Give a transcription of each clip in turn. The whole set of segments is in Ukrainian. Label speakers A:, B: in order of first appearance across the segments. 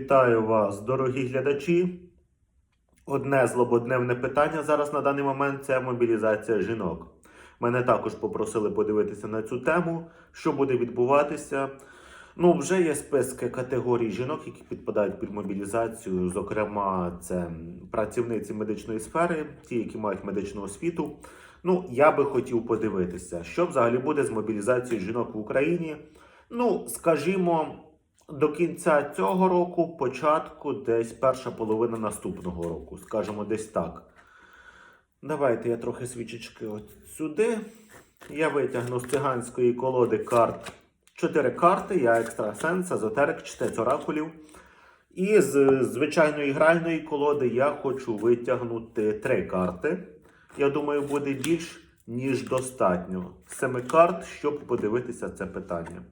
A: Вітаю вас, дорогі глядачі. Одне злободневне питання зараз на даний момент це мобілізація жінок. Мене також попросили подивитися на цю тему, що буде відбуватися. Ну, вже є списки категорій жінок, які підпадають під мобілізацію. Зокрема, це працівниці медичної сфери, ті, які мають медичну освіту. Ну, я би хотів подивитися, що взагалі буде з мобілізацією жінок в Україні. Ну, скажімо, до кінця цього року, початку, десь перша половина наступного року, скажімо, десь так. Давайте я трохи свічечки от сюди. Я витягну з циганської колоди карт чотири карти. Я екстрасенс, езотерик, чтець оракулів. І з звичайної гральної колоди я хочу витягнути три карти. Я думаю, буде більш ніж достатньо. Семи карт, щоб подивитися це питання.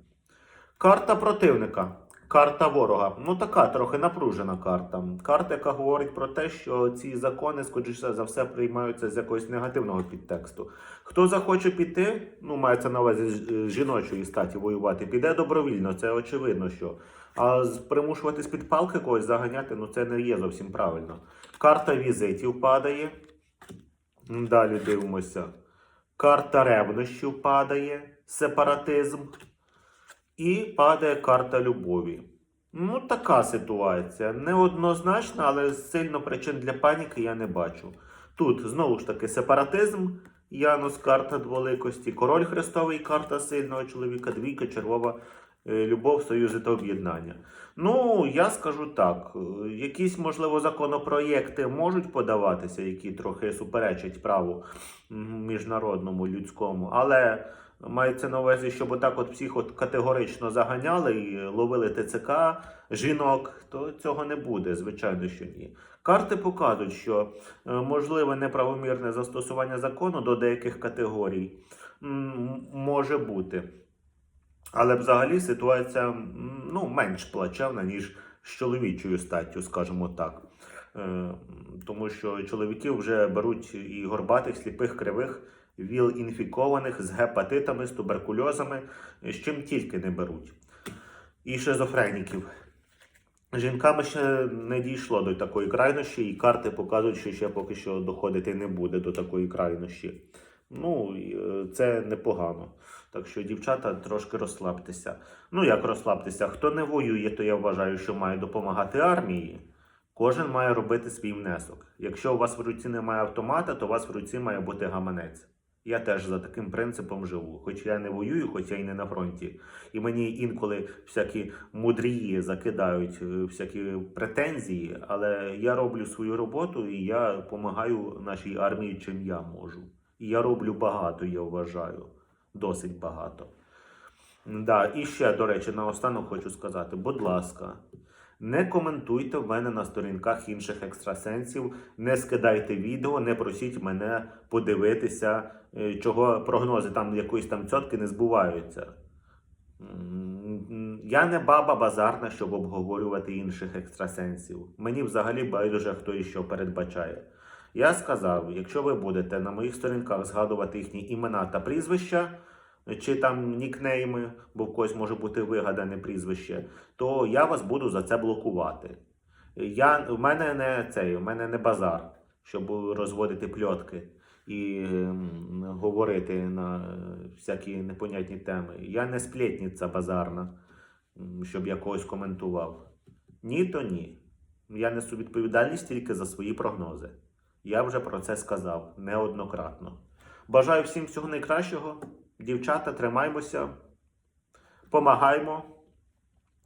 A: Карта противника. Карта ворога. Ну така трохи напружена карта. Карта, яка говорить про те, що ці закони, скоріше за все, приймаються з якогось негативного підтексту. Хто захоче піти, ну мається на увазі е, жіночої статі воювати, піде добровільно, це очевидно, що. А примушувати з-під палки когось заганяти, ну це не є зовсім правильно. Карта візитів падає. Далі дивимося. Карта ревнощів падає, сепаратизм. І падає карта любові. Ну, така ситуація. Неоднозначна, але сильно причин для паніки я не бачу. Тут знову ж таки сепаратизм, Янус, карта дволикості, король Христовий, карта сильного чоловіка, двійка, червова е, любов, союзи та об'єднання. Ну, я скажу так: е, якісь, можливо, законопроєкти можуть подаватися, які трохи суперечать праву міжнародному людському, але. Мається на увазі, щоб отак от всіх от категорично заганяли і ловили ТЦК жінок, то цього не буде, звичайно, що ні. Карти показують, що е, можливе неправомірне застосування закону до деяких категорій може бути. Але взагалі ситуація ну, менш плачевна, ніж з чоловічою статтю, скажімо так. Е, Тому що чоловіків вже беруть і горбатих, сліпих, кривих, ВІЛ-інфікованих з гепатитами, з туберкульозами, з чим тільки не беруть. І шизофреніків. Жінками ще не дійшло до такої крайнощі, і карти показують, що ще поки що доходити не буде до такої крайнощі. Ну, е, це непогано. Так що, дівчата, трошки розслабтеся. Ну, як розслабтеся? Хто не воює, то я вважаю, що має допомагати армії. Кожен має робити свій внесок. Якщо у вас в руці немає автомата, то у вас в руці має бути гаманець. Я теж за таким принципом живу. Хоч я не воюю, хоч я й не на фронті. І мені інколи всякі мудрії закидають е, всякі претензії, але я роблю свою роботу і я допомагаю нашій армії, чим я можу. І я роблю багато, я вважаю. Досить багато. Да, і ще, до речі, наостанок хочу сказати: будь ласка, не коментуйте в мене на сторінках інших екстрасенсів, не скидайте відео, не просіть мене подивитися, е, чого прогнози там якоїсь там цьотки не збуваються. Я не баба базарна, щоб обговорювати інших екстрасенсів. Мені взагалі байдуже, хто і що передбачає. Я сказав, якщо ви будете на моїх сторінках згадувати їхні імена та прізвища, чи там нікнейми, бо в когось може бути вигадане прізвище, то я вас буду за це блокувати. Я, в мене не цей, в мене не базар, щоб розводити пльотки і ем, говорити на е, всякі непонятні теми. Я не сплетниця базарна, щоб я когось коментував. Ні, то ні. Я несу відповідальність тільки за свої прогнози. Я вже про це сказав неоднократно. Бажаю всім всього найкращого. Дівчата, тримаймося, помагаймо.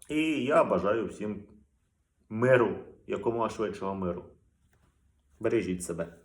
A: І я бажаю всім миру, якомога швидшого миру. Бережіть себе.